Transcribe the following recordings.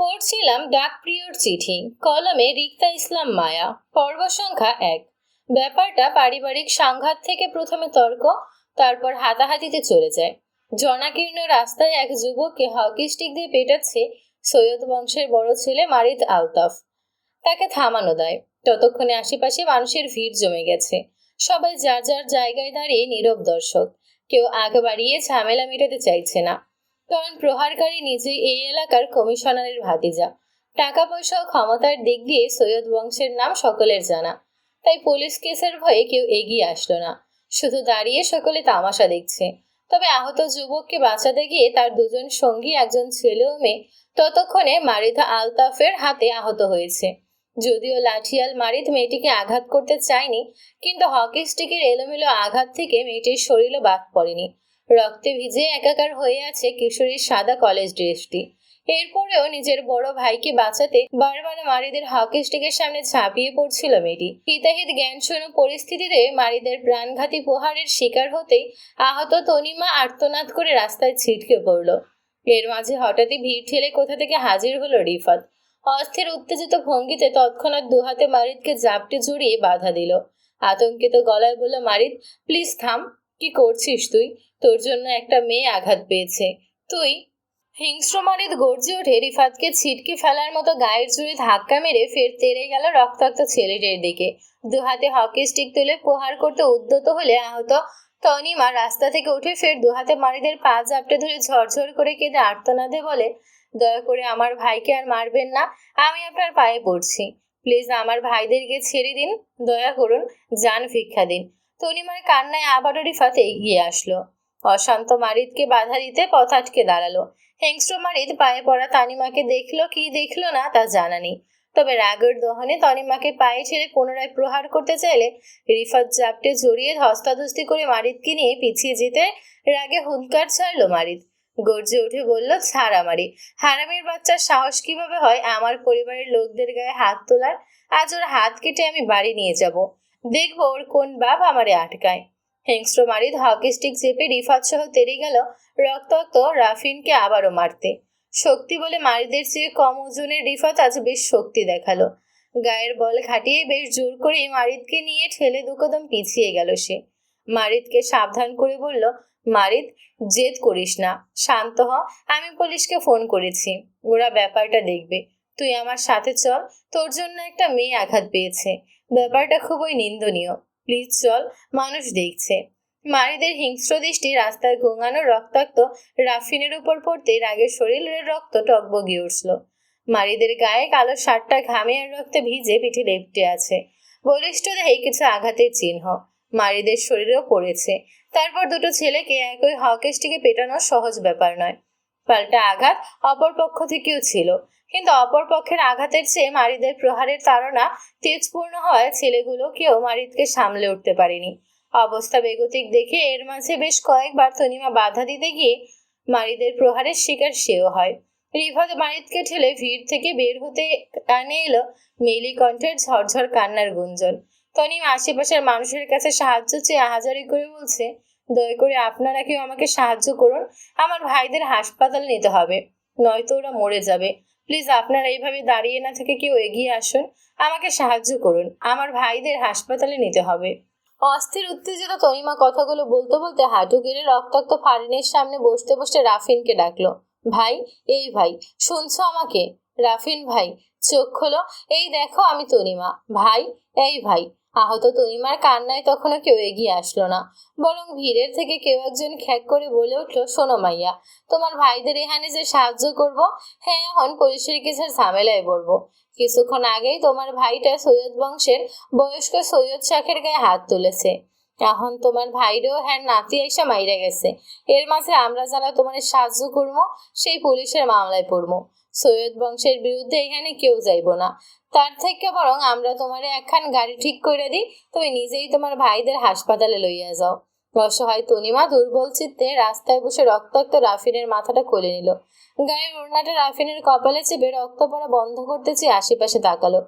পড়ছিলাম ডাক প্রিয়র চিঠি। কলমে রিক্তা ইসলাম মায়া। পর্ব সংখ্যা এক। ব্যাপারটা পারিবারিক সংঘাত থেকে প্রথমে তর্ক, তারপর হাতাহাতিতে চলে যায়। জনাকীর্ণ রাস্তায় এক যুবককে হকি স্টিক দিয়ে পেটাচ্ছে সৈয়দ বংশের বড় ছেলে মারিদ আলতাফ। তাকে থামানো দেয়। ততক্ষণে আশেপাশে মানুষের ভিড় জমে গেছে। সবাই যার যার জায়গায় দাঁড়িয়ে নীরব দর্শক। কেউ আগে বাড়িয়ে ঝামেলা মেটাতে চাইছে না। কারণ প্রহারকারী নিজেই এই এলাকার কমিশনারের ভাতিজা। টাকা পয়সা ও ক্ষমতার দিক দিয়ে সৈয়দ বংশের নাম সকলের জানা। তাই পুলিশ কেসের ভয়ে কেউ এগিয়ে আসলো না। শুধু দাঁড়িয়ে সকলে তামাশা দেখছে। তবে আহত যুবককে বাঁচাতে গিয়ে তার দুজন সঙ্গী, একজন ছেলে ও মেয়ে ততক্ষণে মারিদা আলতাফের হাতে আহত হয়েছে। যদিও লাঠিয়াল মারিদ মেয়েটিকে আঘাত করতে চায়নি, কিন্তু হকি স্টিকের এলোমেলো আঘাত থেকে মেয়েটির শরীরও বাদ পড়েনি। রক্তে ভিজে একাকার হয়ে আছে কিশোরীর সাদা কলেজ ড্রেসটি। এরপরেও নিজের বড় ভাইকে বাঁচাতে বারবার মারিদের হকি স্টিকের সামনে ঝাঁপিয়ে পড়ছিল মেয়েটি। হিতাহিত জ্ঞান জ্ঞানশূন্য পরিস্থিতিতে মারিদের প্রাণঘাতী প্রহারের শিকার হতেই আহত তনিমা আর্তনাদ করে রাস্তায় ছিটকে পড়ল। এর মাঝে হঠাৎই ভিড় ঠেলে কোথা থেকে হাজির হলো রিফাত। অস্থির, উত্তেজিত ভঙ্গিতে তৎক্ষণাৎ দুহাতে মারিদকে জাপটে জড়িয়ে বাধা দিল। আতঙ্কিত গলায় বলল, মারিদ, প্লিজ থাম। কি করছিস তুই? তোর জন্য একটা মেয়ে আঘাত পেয়েছে। তুই? হিংস্র মারিদ গর্জে ওঠে রিফাতকে ছিটকে ফেলার মতো গায়ের জুড়ে ধাক্কা মেরে ফের তেড়ে গেল রক্তাক্ত ছেলেটির দিকে। দুহাতে হকি স্টিক তুলে প্রহার করতে উদ্যত হলে আহত তনিমা রাস্তা থেকে উঠে ফের দুহাতে মারিদের পা জাপটে ধরে ঝরঝর করে কেঁদে আর্তনাদে বলে, দয়া করে আমার ভাইকে আর মারবেন না, আমি আপনার পায়ে পড়ছি। প্লিজ আমার ভাইদেরকে ছেড়ে দিন, দয়া করুন, যান ভিক্ষা দিন। তনিমার কান্নায় আবারও রিফাত এগিয়ে আসলো। অশান্ত মারিদকে বাধা দিতে পথ আটকে দাঁড়াল। হিংস্র মারিদ পায়ে পড়া তানিমাকে দেখল কি দেখল না তা জানা নেই। তবে রাগের দহনে তনিমাকে পায়ে ছেড়ে পুনরায় প্রহার করতে চাইলে রিফাত জাপটে জড়িয়ে ধস্তাধস্তি করে মারিদকে নিয়ে পিছিয়ে যেতে রাগে হুঙ্কার ছাড়লো মারিদ গর্জে উঠে বলল, ছাড় আমারই হারামির বাচ্চার সাহস কীভাবে হয় আমার পরিবারের লোকদের গায়ে হাত তোলার? আজ ওর হাত কেটে আমি বাড়ি নিয়ে যাব। দেখব ওর কোন বাপ আমারে আটকায়। হিংস্র মারিদ হকি স্টিক চেপে রিফাত সহ তেরে গেল রক্তাক্ত রাফিনকে আবারও মারতে। শক্তি বলে মারিদের চেয়ে কম ওজনের রিফাত আজ বেশ শক্তি দেখাল। গায়ের বল খাটিয়ে বেশ জোর করে মারিদকে নিয়ে ঠেলে দুকদম পিছিয়ে গেল সে। মারিদকে সাবধান করে বলল, মারিদ, জেদ করিস না। শান্ত হ, আমি পুলিশকে ফোন করেছি। ওরা ব্যাপারটা দেখবে। তুই আমার সাথে চল, তোর জন্য একটা মেয়ে আঘাত পেয়েছে। ব্যাপারটা খুবই নিন্দনীয়। প্লিজ চল, মানুষ দেখছে। মারিদের হিংস্র দৃষ্টি রাস্তায় ঘুঙানো রক্তাক্ত রাফিনের উপর পড়তে রাগের শরীরের রক্ত টকবগিয়ে উঠল। মারিদের গায়ে কালো শার্টটা ঘামে আর রক্তে ভিজে পিঠে লেপটে আছে। বলিষ্ঠ দেহে কিছু আঘাতের চিহ্ন। মারিদের শরীরেও পড়েছে। তারপর দুটো ছেলেকে একই হকেশটিকে পেটানো সহজ ব্যাপার নয়। পাল্টা আঘাত অপর পক্ষ থেকেও ছিল। কিন্তু অপর পক্ষের আঘাতের চেয়ে মারিদের প্রহারের তাড়না তেজপূর্ণ হওয়ায় ছেলেগুলো কেউ মারিদকে সামলে উঠতে পারেনি। অবস্থা বেগতিক দেখে এর মাঝে বেশ কয়েকবার তনিমা বাধা দিতে গিয়ে মারিদের প্রহারের শিকার সেও হয়। রিফাত মারিদকে ঠেলে ভিড় থেকে বের হতে কানে এলো মেলি কণ্ঠের ঝরঝর কান্নার গুঞ্জন। তনিম আশেপাশের মানুষের কাছে সাহায্য চেয়ে আহাজারি করে বলছে, দয়া করে আপনারা কেউ আমাকে সাহায্য করুন, আমার ভাইদের হাসপাতাল নিতে হবে, নয়তো ওরা মরে যাবে। প্লিজ আপনারা এইভাবে দাঁড়িয়ে না থেকে কেউ এগিয়ে আসুন। আমাকে সাহায্য করুন। আমার ভাইদের হাসপাতালে নিতে হবে। অস্থির, উত্তেজিত তনিমা কথাগুলো বলতে বলতে হাঁটু গেড়ে রক্তাক্ত ফারিনের সামনে বসতে বসতে রাফিনকে ডাকলো। ভাই, এই ভাই, শুনছো আমাকে? রাফিন ভাই, চোখ খোলো। এই দেখো আমি তনিমা ভাই, এই ভাই আহত তনিমার কান্নায় তখনও কেউ এগিয়ে আসলো না। বরং ভিড়ের থেকে কেউ একজন খ্যাক করে বলে উঠল, শোনো মাইয়া, তোমার ভাইদের এখানে যে সাহায্য করব হ্যাঁ এখন পুলিশের কিছু ঝামেলায় পড়ব। কিছুক্ষণ আগেই তোমার ভাইটা সৈয়দ বংশের বয়স্ক সৈয়দ শাখের গায়ে হাত তুলেছে। এখন তোমার ভাইরেও হ্যাঁ নাতি এসে মাইরে গেছে। এর মাঝে আমরা যারা তোমার সাহায্য করব, সেই পুলিশের মামলায় পড়ব। সৈয়দ বংশের বিরুদ্ধে এখানে কেউ যাইব না। তার থেকে বরং আমরা তোমার একখান গাড়ি ঠিক করে দিই, তুমি নিজেই তোমার ভাইদের হাসপাতালে লইয়া যাও। অসহায় তনিমা দুর্বল চিত্তে রাস্তায় বসে রক্তাক্ত রাফিনের মাথাটা খুলে নিল। গায়ের ওড়নাটা রাফিনের কপালে চেপে রক্ত পড়া বন্ধ করতে চেয়ে আশেপাশে তাকালো।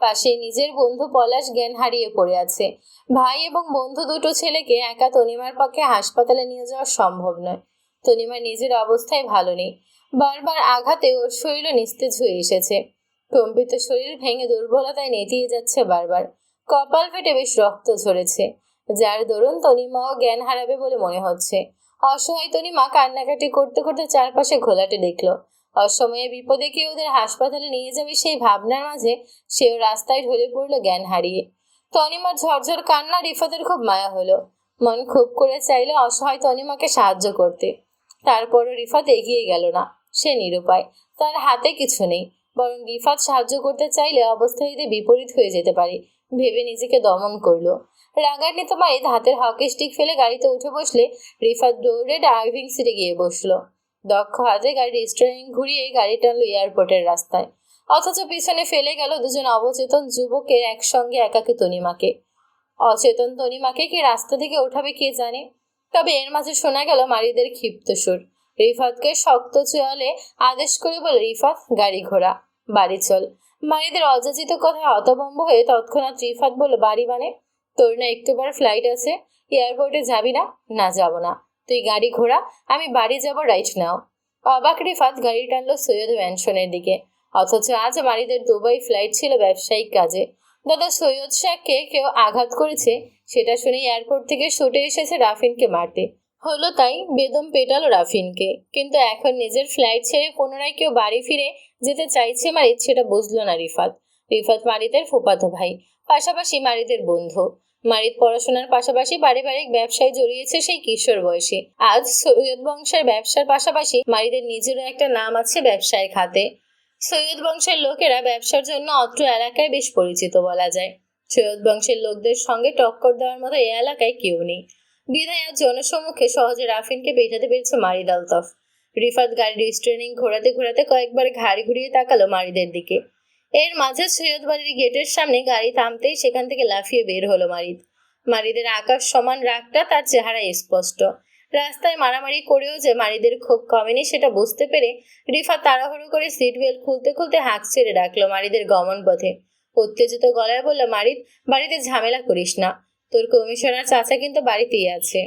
পাশে নিজের বন্ধু পলাশ জ্ঞান হারিয়ে পড়ে আছে। ভাই এবং বন্ধু দুটো ছেলেকে একা তনিমার পক্ষে হাসপাতালে নিয়ে যাওয়া সম্ভব নয়। তনিমা নিজের অবস্থায় ভালো নেই। বারবার আঘাতে ওর শরীর নিস্তেজ হয়ে এসেছে। কম্পিত শরীর ভেঙে দুর্বলতায় নেতিয়ে যাচ্ছে বারবার। কপাল ফেটে বেশ রক্ত ঝরেছে। যার দরুন তনিমাও জ্ঞান হারাবে বলে মনে হচ্ছে। অসহায় তনিমা কান্নাকাটি করতে করতে চারপাশে ঘোলাটে দেখল। অসময়ে বিপদে কেউ ওদের হাসপাতালে নিয়ে যাবে সেই ভাবনার মাঝে সেও রাস্তায় ঢলে পড়ল জ্ঞান হারিয়ে। তনিমার ঝরঝর কান্না রিফাতের খুব মায়া হলো। মন খুব করে চাইলে অসহায় তনিমাকে সাহায্য করতে। তারপরও রিফাত এগিয়ে গেল না। সে নিরুপায়। তার হাতে কিছু নেই, বরং রিফাত সাহায্য করতে চাইলে অবস্থা যদি বিপরীত হয়ে যেতে পারে, ভেবে নিজেকে দমন করল। রাগান্বিত মারিদ হাতের হকি স্টিক ফেলে গাড়িতে উঠে বসলে রিফাত দৌড়ে ড্রাইভিং সিটে গিয়ে বসল। দক্ষ হাতে গাড়ির স্টিয়ারিং ঘুরিয়ে গাড়ি টানলো এয়ারপোর্টের রাস্তায়। অথচ পিছনে ফেলে গেল দুজন অবচেতন যুবকের একসঙ্গে একাকী তনিমাকে। অচেতন তনিমাকে কি রাস্তা থেকে ওঠাবে কে জানে? তবে এর মাঝে শোনা গেল মারিদের ক্ষিপ্ত সুর। রিফাতকে শক্ত চোয়ালে আদেশ করে বলে, রিফাত, গাড়ি ঘোড়া, বাড়ি চল। মারিদের অযাচিত কথায় হতভম্ব হয়ে তৎক্ষণাৎ রিফাত বলল, বাড়ি মানে? তোর না একটুবার ফ্লাইট আছে। এয়ারপোর্টে যাবি না? না, যাব না। তুই গাড়ি ঘোড়া, আমি বাড়ি যাব রাইট নাও অবাক রিফাত গাড়ি টানলো সৈয়দ ম্যানশনের দিকে। অথচ আজ মারিদের দুবাই ফ্লাইট ছিল ব্যবসায়িক কাজে। দাদা সৈয়দ শাহকে কেউ আঘাত করেছে, সেটা শুনে এয়ারপোর্ট থেকে ছুটে এসেছে রাফিনকে মারতে। হলো তাই বেদম পেটালো রাফিনকে। কিন্তু এখন নিজের ফ্লাইট ছেড়ে পুনরায় কেউ বাড়ি ফিরে যেতে চাইছে মারিদ সেটা বুঝলো না রিফাত। রিফাত মারিদের ফুপাতো ভাই, পাশাপাশি মারিদের বন্ধু। মারিদ পড়াশোনার পাশাপাশি পারিবারিক ব্যবসায় জড়িয়েছে সেই কিশোর বয়সে। আজ সৈয়দ বংশের ব্যবসার পাশাপাশি মারিদের নিজেরও একটা নাম আছে ব্যবসায় খাতে। সৈয়দ বংশের লোকেরা ব্যবসার জন্য অত্র এলাকায় বেশ পরিচিত বলা যায়। সৈয়দ বংশের লোকদের সঙ্গে টক্কর দেওয়ার মতো এ এলাকায় কেউ নেই। বিধায় আজ জনসম্মুখে সহজে রাফিনকে পেটাতে পেরেছে মারিদ আলতফ। রিফাত গাড়ির স্ট্রেনিং ঘোরাতে ঘোরাতে কয়েকবার ঘাড়ি ঘুরিয়ে তাকালো মারিদের দিকে। এর মাঝে সৈয়দ বাড়ির গেটের সামনে গাড়ি থামতেই সেখান থেকে লাফিয়ে বের হলো মারিদ। মারিদের আকাশ সমান রাগটা তার চেহারায় স্পষ্ট। রাস্তায় মারামারি করেও যে মারিদের ক্ষোভ কমেনি সেটা বুঝতে পেরে রিফা তাড়াহুড়ো করে সিট বেল্ট খুলতে খুলতে হাঁক ছেড়ে ডাকলো মারিদের গমন পথে উত্তেজিত গলায় বলল, মারিদ, বাড়িতে ঝামেলা করিস না। তোর কমিশনার চাচা কিন্তু বাড়িতেই আছে।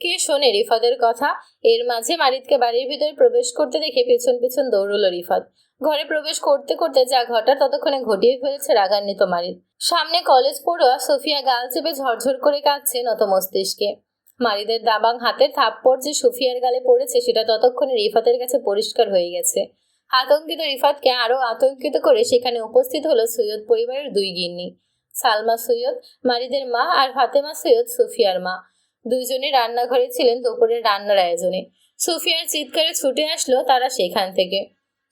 কে শোনে রিফাদের কথা? এর মাঝে মারিদকে বাড়ির ভিতরে প্রবেশ করতে দেখে পেছন পেছন দৌড়লো রিফাত। ঘরে প্রবেশ করতে করতে যা ঘটা ততক্ষণে ঘটিয়ে ফেলেছে রাগান্বিত মারিদ সামনে কলেজ পড়ুয়া সোফিয়া গাল চেপে ঝরঝর করে কাঁদছে নত মস্তিষ্কে। মারিদের দাবাং হাতের থাপ্পড় যে সুফিয়ার গালে পড়েছে, সেটা ততক্ষণে রিফাতের কাছে পরিষ্কার হয়ে গেছে। আতঙ্কিত রিফাতকে আরও আতঙ্কিত করে সেখানে উপস্থিত হলো সৈয়দ পরিবারের দুই গিন্নি। সালমা সৈয়দ, মারিদের মা আর ফাতেমা সৈয়দ সুফিয়ার মা। দুইজনে রান্নাঘরে ছিলেন দুপুরের রান্নার আয়োজনে। সুফিয়ার চিৎকারে ছুটে আসলো তারা সেখান থেকে।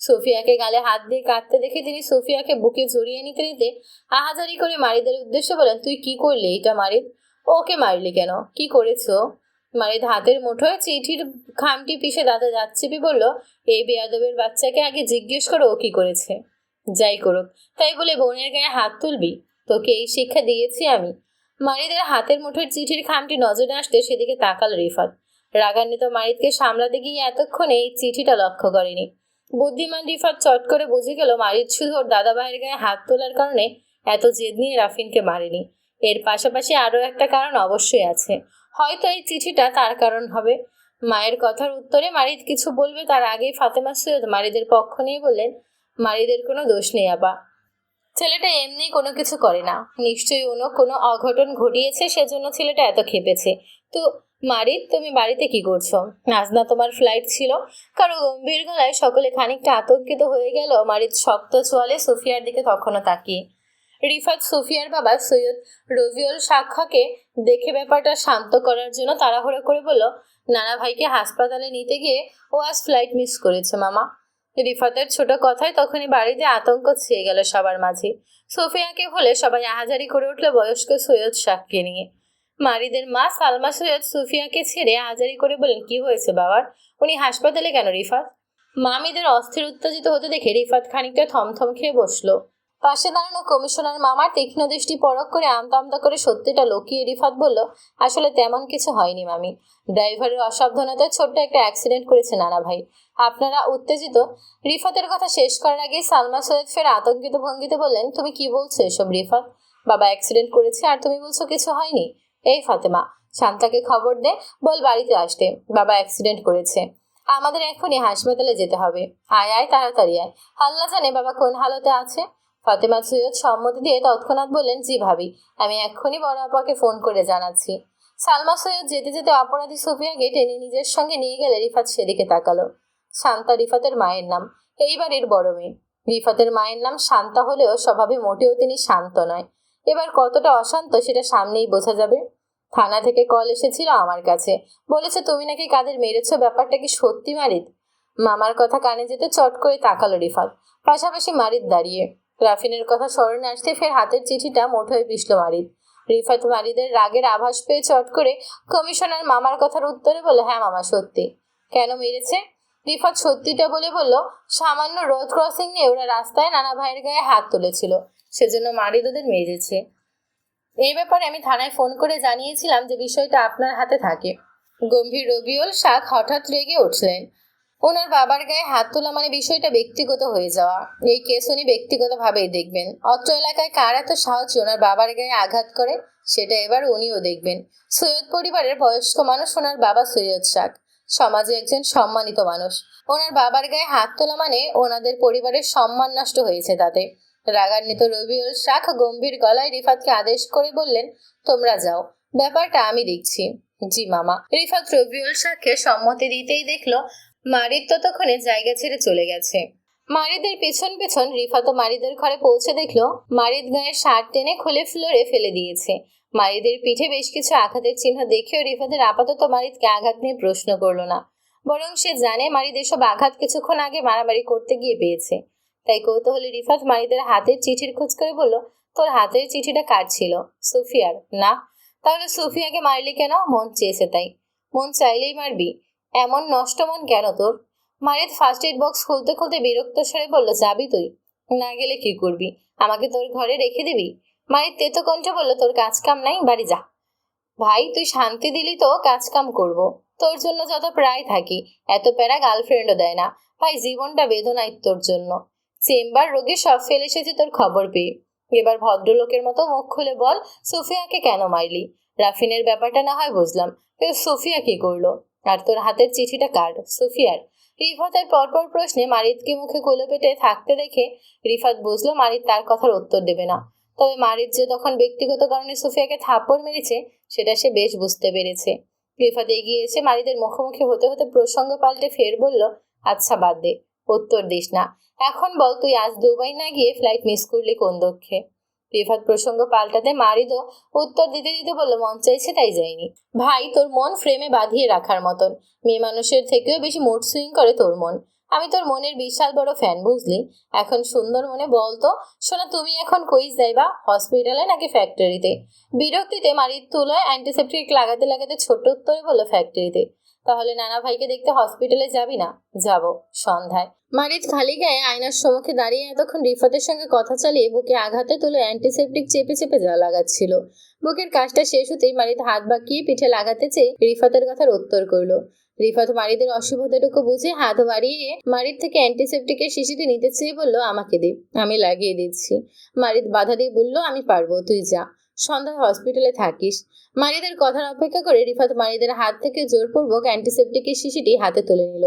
সোফিয়াকে গালে হাত দিয়ে কাঁদতে দেখে তিনি সোফিয়াকে বুকে জড়িয়ে নিতে নিতে আহাজারি করে মারিদের উদ্দেশ্যে বলেন, তুই কি করলি এটা মারিদ? ওকে মারলি কেন? কি করেছ? মারিদ হাতের মুঠোয় চিঠির খামটি পিষে দাঁতে যাচ্ছিপি বলল, এই বেয়াদবের বাচ্চাকে আগে জিজ্ঞেস করো, ও কি করেছে? যাই করুক। তাই বলে বোনের গায়ে হাত তুলবি। তোকে এই শিক্ষা দিয়েছি আমি। মারিদের হাতের মুঠোর চিঠির খামটি নজরে আসতে সেদিকে তাকাল রিফাত। রাগান্বিত মারিদকে সামলাতে গিয়ে এতক্ষণে এই চিঠিটা লক্ষ্য করেনি। বুদ্ধিমান রিফাত চট করে বুঝে গেল মারিদ শুধু ওর দাদা ভাইয়ের গায়ে হাত তোলার কারণে এত জেদ নিয়ে রাফিনকে মারেনি। এর পাশাপাশি আরও একটা কারণ অবশ্যই আছে। হয়তো এই চিঠিটা তার কারণ হবে। মায়ের কথার উত্তরে মারিদ কিছু বলবে তার আগেই ফাতেমা সৈয়দ মারিদের পক্ষ নিয়ে বললেন, মারিদের কোনো দোষ নেই আপা ছেলেটা এমনি কোনো কিছু করে না। নিশ্চয়ই অন্য কোনো অঘটন ঘটিয়েছে, সেজন্য ছেলেটা এত খেপেছে। তো মারিদ তুমি বাড়িতে কি করছ? আজ না তোমার ফ্লাইট ছিল। কারও গম্ভীর গলায় সকলে খানিকটা আতঙ্কিত হয়ে গেল। মারিদ শক্ত চোয়ালে সোফিয়ার দিকে তখনও তাকিয়ে। রিফাত, সোফিয়ার বাবা সৈয়দ রবিউল সাক্ষাকে দেখে ব্যাপারটা শান্ত করার জন্য তাড়াহুড়ো করে বলল, নানা ভাইকে হাসপাতালে নিতে গিয়ে ও আজ ফ্লাইট মিস করেছে, মামা। রিফাতের ছোট কথায় তখনই বাড়িতে আতঙ্ক ছেয়ে গেল সবার মাঝে। সোফিয়াকে হলে সবাই আহাজারি করে উঠল বয়স্ক সৈয়দ শাহকে নিয়ে। মারিদের মা সালমা সৈয়দ সুফিয়াকে ছেড়ে আহাজারি করে বলেন কি হয়েছে বাবার? উনি হাসপাতালে কেন রিফাত? মামিদের অস্থির উত্তেজিত হতে দেখে রিফাত খানিকটা থমথম খেয়ে বসল। পাশে দাঁড়ানো কমিশনার মামার তীক্ষ্ণ দৃষ্টি পরক করে আমতা আমতা করে সত্যিটা লুকিয়ে রিফাত বলল, আসলে তেমন কিছু হয়নি, মামি। ড্রাইভারের অসাবধানতায় ছোট্ট একটা অ্যাক্সিডেন্ট করেছে নানা ভাই। আপনারা উত্তেজিত? রিফাতের কথা শেষ করার আগে সালমা সৈয়দ ফের আতঙ্কিত ভঙ্গিতে বললেন, তুমি কি বলছো এসব, রিফাত? বাবা অ্যাক্সিডেন্ট করেছে আর তুমি বলছো কিছু হয়নি? এই, ফাতেমা, শান্তাকে খবর দে, বল বাড়িতে আসতে। বাবা অ্যাক্সিডেন্ট করেছে। আমাদের এখনই হাসপাতালে যেতে হবে। আয় আয়, তাড়াতাড়ি আয়। আল্লাহ জানে বাবা কোন হালতে আছে। ফাতেমা সৈয়দ সম্মতি দিয়ে তৎক্ষণাৎ বললেন, জি ভাবি, আমি এক্ষুনি বড় আপাকে ফোন করে জানাচ্ছি। সালমা সৈয়দ যেতে যেতে অপরাধী সুফিয়াকে টেনে নিজের সঙ্গে নিয়ে গেলে রিফাত সেদিকে তাকালো। শান্তা রিফাতের মায়ের নাম এই বাড়ির বড় মেয়ে। রিফাতের মায়ের নাম শান্তা হলেও স্বভাবে মোটেও তিনি শান্ত নয়। এবার কতটা অশান্ত সেটা সামনেই বোঝা যাবে। থানা থেকে কল এসেছিল আমার কাছে। বলেছে, তুমি নাকি কাদের মেরেছ? ব্যাপারটা কি সত্যি মারিদ? মামার কথা কানে যেতে চট করে তাকালো রিফাত। পাশাপাশি মারিদ দাঁড়িয়ে রাফিনের কথা স্মরণে আসতে ফের হাতের চিঠিটা মুঠোয় পিষল মারিদ রিফাত মারিদের রাগের আভাস পেয়ে চট করে কমিশনার মামার কথার উত্তরে বলে হ্যাঁ মামা, সত্যি। কেন মেরেছে? রিফাত সত্যিটা বলে বলল, সামান্য রোড ক্রসিং নিয়ে ওরা রাস্তায় নানা ভাইয়ের গায়ে হাত তুলেছিল, সেজন্য মারিদ ওদের মেরেছে। এই ব্যাপারে আমি থানায় ফোন করে জানিয়েছিলাম যে বিষয়টা আপনার হাতে থাকে। গম্ভীর রবিউল শাক হঠাৎ রেগে উঠলেন। ওনার বাবার গায়ে হাত তোলা মানে বিষয়টা ব্যক্তিগত হয়ে যাওয়া। এই কেস উনি ব্যক্তিগতভাবেই দেখবেন। অত্র এলাকায় কার এত সাহসী ওনার বাবার গায়ে আঘাত করে, সেটা এবার উনিও দেখবেন। সৈয়দ পরিবারের বয়স্ক মানুষ ওনার বাবা সৈয়দ শাক। সমাজে একজন সম্মানিত মানুষ। ওনার বাবার গায়ে হাত তোলা মানে ওনাদের পরিবারের সম্মান নষ্ট হয়েছে তাতে। রাগান্বিত রবিউল শাখ গম্ভীর গলায় রিফাতকে আদেশ করে বললেন, তোমরা যাও। ব্যাপারটা আমি দেখছি। জি মামা। রিফাত রবিউল শাখকে সম্মতি দিতেই দেখল মারিদ ততক্ষণে জায়গা ছেড়ে চলে গেছে। মারিদের পেছন পেছন রিফাত মারিদের ঘরে পৌঁছে দেখল, মারিদ গায়ের শার্ট টেনে খুলে ফ্লোরে ফেলে দিয়েছে। মারিদের পিঠে বেশ কিছু আঘাতের চিহ্ন দেখেও রিফাতের আপাতত মারিদকে আঘাত নিয়ে প্রশ্ন করল না। বরং সে জানে মারিদ এসব আঘাত কিছুক্ষণ আগে মারামারি করতে গিয়ে পেয়েছে। তাই কৌতূহলী রিফাত মারিদের হাতের চিঠির খোঁজ করে বলল, তোর হাতের চিঠিটা কার ছিল? সুফিয়ার, না? তাহলে সুফিয়াকে মারলি কেন? মন চেয়েছে তাই। মন চাইলেই মারবি। এমন নষ্ট মন কেন তোর? মারিদ ফার্স্ট এড বক্স খুলতে খুলতে বিরক্ত স্বরে বলল, যাবি তুই? না গেলে কি করবি? আমাকে তোর ঘরে রেখে দিবি? মারিদ তেতো কণ্ঠে বলল, তোর কাজ কাম নাই, বাড়ি যা। ভাই, তুই শান্তি দিলি তো কাজ কাম করব। তোর জন্য যত প্রায় থাকি, এত প্যারা গার্লফ্রেন্ডও দেয় না। ভাই, জীবনটা বেদনায় তোর জন্য। চেম্বার রোগী সব ফেলে এসেছি তোর খবর পেয়ে। এবার ভদ্রলোকের মতো মুখ খুলে বল, সোফিয়াকে কেন মারলি? রাফিনের ব্যাপারটা না হয় বুঝলাম। কিন্তু সোফিয়া কি করল? আর তোর হাতের চিঠিটা কার? সোফিয়ার। রিফাতের পরপর প্রশ্নে মারিদকে মুখে কোলে পেটে থাকতে দেখে রিফাত বুঝলো মারিদ তার কথার উত্তর দেবে না। তবে মারিদ যে তখন ব্যক্তিগত কারণে সোফিয়াকে থাপ্পড় মেরেছে, সেটা সে বেশ বুঝতে পেরেছে। রিফাত এগিয়ে এসে মারিদের মুখোমুখি হতে হতে প্রসঙ্গ পাল্টে ফের বলল আচ্ছা বাদ দে, উত্তর দিস না। এখন বল তুই আজ দুবাই না গিয়ে ফ্লাইট মিস করলি কোন দক্ষে রিফাত প্রসঙ্গ পাল্টাতে মারিদও। উত্তর দিতে দিতে বলল, মন চাইছে তাই যায়নি ভাই, তোর মন ফ্রেমে বাঁধিয়ে রাখার মতন। মেয়ে মানুষের থেকেও বেশি মুড সুইং করে তোর মন। আমি তোর মনের বিশাল বড় ফ্যান বুঝলি? এখন সুন্দর মনে বলতো শোনা তুমি এখন কইস যাইবা হসপিটালে নাকি ফ্যাক্টরিতে বিরক্তিতে মারির তুলোয় অ্যান্টিসেপ্টিক লাগাতে লাগাতে ছোট উত্তরে বলল ফ্যাক্টরিতে তাহলে নানা ভাইকে দেখতে হসপিটালে যাবি না? যাব। সন্ধ্যায় মারিদ খালি গায়ে আয়নার সম্মুখে দাঁড়িয়ে এতক্ষণ রিফাতের সঙ্গে কথা চালিয়ে বুকে আঘাতে তুলে অ্যান্টিসেপ্টিক চেপে চেপে যা লাগাচ্ছিল। বুকের কাজটা শেষ হতেই মারিদ হাত বাঁকিয়ে পিঠে লাগাতে চেয়ে রিফাতের কথার উত্তর করল। রিফাত মারিদের অশুভতাটুকু বুঝে হাত বাড়িয়ে মারিদ থেকে অ্যান্টিসেপ্টিকের শিশিটি নিতে চেয়ে বলল, আমাকে দে, আমি লাগিয়ে দিচ্ছি। মারিদ বাধা দিয়ে বলল, আমি পারব, তুই যা। সন্ধ্যায় হসপিটালে থাকিস। মারিদের কথার অপেক্ষা করে রিফাত মারিদের হাত থেকে জোরপূর্বক অ্যান্টিসেপ্টিকের শিশিটি হাতে তুলে নিল।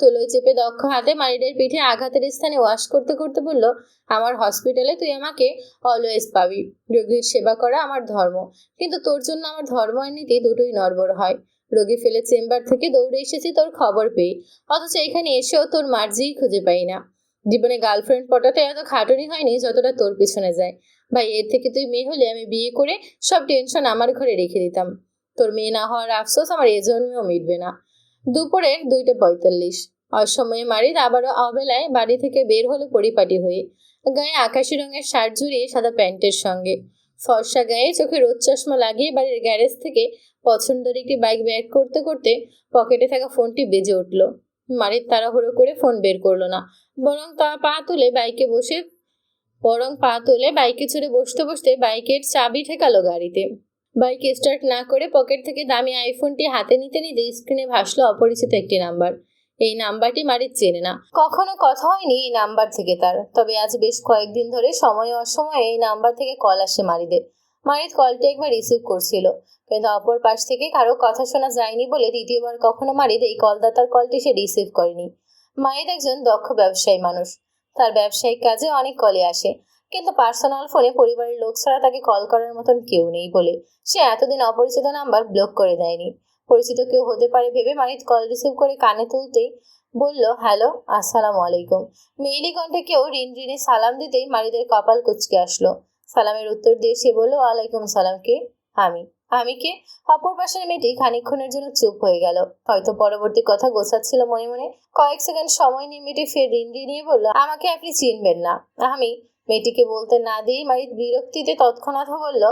তুলোয় চেপে দক্ষ হাতে মারিদের পিঠে আঘাতের স্থানে ওয়াশ করতে করতে বলল, আমার হসপিটালে তুই আমাকে অলওয়েজ পাবি। রোগীর সেবা করা আমার ধর্ম। কিন্তু তোর জন্য আমার ধর্ম আর নীতি দুটোই নড়বড় হয়। রোগী ফেলে চেম্বার থেকে দৌড়ে এসেছি, তোর খবর পেয়ে। অথচ এখানে এসেও তোর মার্জিই খুঁজে পাই না। জীবনে গার্লফ্রেন্ড পটাতে এত খাটুনি হয়নি যতটা তোর পিছনে যায়। ভাই, এর থেকে তুই মেয়ে হলে আমি বিয়ে করে সব টেনশন আমার ঘরে রেখে দিতাম। তোর মেয়ে না হওয়ার আফসোস আমার এ জন্মেও মিটবে না। দুপুরের দুইটা পঁয়তাল্লিশ। অসময়ে মারিদ আবারও অবেলায় বাড়ি থেকে বের হলো পরিপাটি হয়ে। গায়ে আকাশি রঙের শার্ট জুড়িয়ে সাদা প্যান্টের সঙ্গে। ফর্সা গায়ে চোখে রোদ চশমা লাগিয়ে বাড়ির গ্যারেজ থেকে পছন্দের একটি বাইক ব্যাক করতে করতে পকেটে থাকা ফোনটি বেজে উঠল। মারিদ তাড়াহুড়ো করে ফোন বের করল না। বরং তা পা তুলে বাইকে বসে, বরং পা তুলে বাইকে চড়ে বসতে বসতে বাইকের চাবি ঠেকালো গাড়িতে। বাইক স্টার্ট না করে পকেট থেকে দামি আইফোনটি হাতে নিতে নিতে স্ক্রিনে ভাসলো অপরিচিত একটি নাম্বার। এই নাম্বারটি মারিদ চেনে না। কখনো কথা হয়নি এই নাম্বার থেকে তার, তবে আজ বেশ কয়েকদিন ধরে সময় অসময়ে এই নাম্বার থেকে কল আসে মারিদের। মারিদ কলটি একবার রিসিভ করছিল, কিন্তু অপর পাশ থেকে কারও কথা শোনা যায়নি বলে দ্বিতীয়বার কখনো মারিদ এই কলদাতার কলটি সে রিসিভ করেনি। মারিদ একজন দক্ষ ব্যবসায়ী মানুষ। তার ব্যবসায়িক কাজে অনেক কলে আসে। কিন্তু পার্সোনাল ফোনে পরিবারের লোক ছাড়া তাকে কল করার মতন কেউ নেই বলে সে এতদিন অপরিচিত নাম্বার ব্লক করে দেয়নি। পরিচিত কেউ হতে পারে ভেবে মানিত কল রিসিভ করে কানে তুলতেই বলল, হ্যালো, আসসালামু আলাইকুম। মেইলি কণ্ঠে কেউ রিন রিনে সালাম দিতেই মারিদের কপাল কুচকে আসলো। সালামের উত্তর দিয়ে সে বলল, ওয়ালাইকুম সালাম, কে? আমি। আমি কে? অপর পাশের মেয়েটি খানিকক্ষণের জন্য চুপ হয়ে গেল। হয়তো পরবর্তী কথা গোছাচ্ছিল মনে মনে। কয়েক সেকেন্ড সময় নিয়ে মেয়েটি ফের রিন নিয়ে বলল, আমাকে আপনি চিনবেন না। আমি মেয়েটিকে বলতে না দিয়েই মারিত বিরক্তিতে তৎক্ষণাৎ বলল,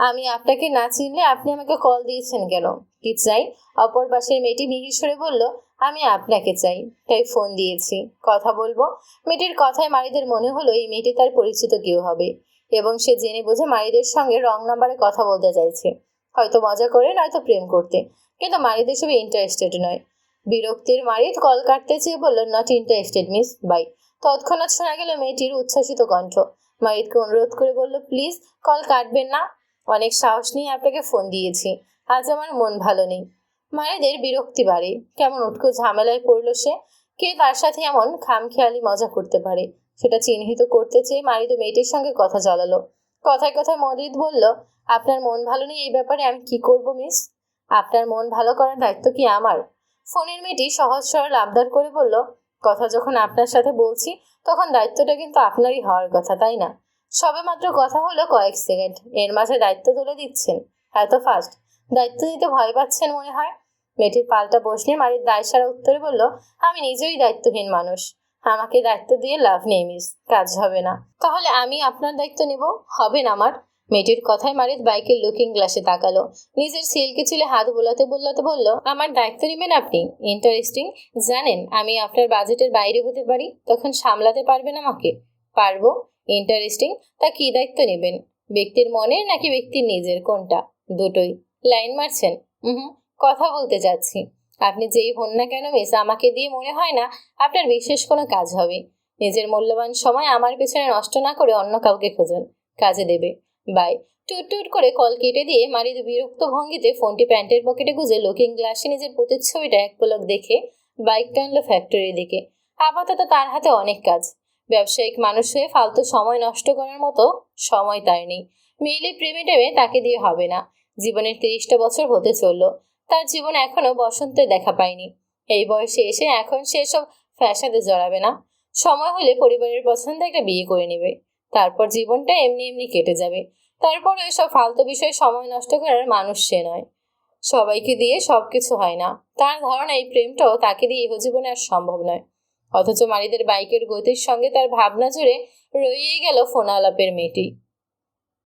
আমি আপনাকে না চিনলে আপনি আমাকে কল দিয়েছেন কেন? কি চাই? অপর পাশের মেয়েটি মিহির বলল, আমি আপনাকে চাই, তাই ফোন দিয়েছি, কথা বলব। মেয়েটির কথায় মারিদের মনে হলো এই মেয়েটি তার পরিচিত কেউ হবে এবং সে জেনে বুঝে মারিদের সঙ্গে রং নাম্বারে কথা বলতে চাইছে। হয়তো মজা করে, নয়তো প্রেম করতে। কিন্তু মারিদের সবে ইন্টারেস্টেড নয়। বিরক্তির মারিদ কল কাটতে চেয়ে বলল নট ইন্টারেস্টেড মিস বাই তৎক্ষণাৎ শোনা গেল মেয়েটির উচ্ছ্বাসিত কণ্ঠ। মারিদকে অনুরোধ করে বলল, প্লিজ, কল কাটবেন না। অনেক সাহস নিয়ে আপনাকে ফোন দিয়েছি। আজ আমার মন ভালো নেই। মায়েদের বিরক্তি বাড়ে। কেমন উটকো ঝামেলায় পড়ল সে? কে তার সাথে এমন খামখেয়ালি মজা করতে পারে? সেটা চিহ্নিত করতে চেয়ে মারিদ মেয়েটির সঙ্গে কথা চালালো। কথায় কথায় মরিদ বলল, আপনার মন ভালো নেই এই ব্যাপারে আমি কি করব, মিস? আপনার মন ভালো করার দায়িত্ব কি আমার? ফোনের মেয়েটি সহজ সরল আবদার করে বলল কথা যখন আপনার সাথে বলছি, তখন দায়িত্বটা কিন্তু আপনারই হওয়ার কথা, তাই না? সবে মাত্র কথা হলো কয়েক সেকেন্ড। এর মাঝে দায়িত্ব তুলে দিচ্ছেন। এত ফাস্ট দায়িত্ব দিতে ভয় পাচ্ছেন মনে হয়? মেয়েটির পাল্টা বসলে মারির দায় সারা উত্তরে বলল, আমি নিজেই দায়িত্বহীন মানুষ। আমাকে দায়িত্ব দিয়ে লাভ নেই, মিস। কাজ হবে না। তাহলে আমি আপনার দায়িত্ব নেব? হবে না, আমার। মেয়েটির কথায় মারিত বাইকের লুকিং গ্লাসে তাকালো। নিজের সিল্কে ছিলে হাত বোলাতে বোলাতে বলল, আমার দায়িত্ব নেবেন আপনি। ইন্টারেস্টিং জানেন, আমি আপনার বাজেটের বাইরে হতে পারি, তখন সামলাতে পারবেন আমাকে। পারব ইন্টারেস্টিং তা কি দায়িত্ব নেবেন? ব্যক্তির মনের নাকি ব্যক্তির নিজের? কোনটা? দুটোই। লাইন মারছেন। হুম কথা বলতে যাচ্ছি। আপনি যেই হন না কেন মিস আমাকে দিয়ে মনে হয় না আপনার বিশেষ কোনো কাজ হবে। নিজের মূল্যবান সময় আমার পেছনে নষ্ট না করে অন্য কাউকে খুঁজুন। কাজে দেবে। বাই। টুট টুট করে কল কেটে দিয়ে মারিদ বিরক্ত ভঙ্গিতে ফোনটি প্যান্টের পকেটে গুজে লুকিং গ্লাসে নিজের প্রতিচ্ছবিটা এক পলক দেখে বাইক টানলো ফ্যাক্টরির দিকে। আপাতত তার হাতে অনেক কাজ। ব্যবসায়িক মানুষ হয়ে ফালতু সময় নষ্ট করার মতো সময় তার নেই। মেইলি প্রেমে টেমে তাকে দিয়ে হবে না। জীবনের তিরিশটা বছর হতে চলল। তার জীবন এখনও বসন্তে দেখা পায়নি। এই বয়সে এসে এখন সে সব ফ্যাশাদে জড়াবে না। সময় হলে পরিবারের পছন্দে একটা বিয়ে করে নেবে। তারপর জীবনটা এমনি এমনি কেটে যাবে। তারপর এসব ফালতু বিষয়ে সময় নষ্ট করার মানুষ সে নয়। সবাইকে দিয়ে সব কিছু হয় না। তার ধারণা এই প্রেমটাও তাকে দিয়ে ইহজীবনে আর সম্ভব নয়। অথচ মারিদের বাইকের গতির সঙ্গে তার ভাবনা জুড়ে রয়েই গেল ফোনালাপের মেয়েটি।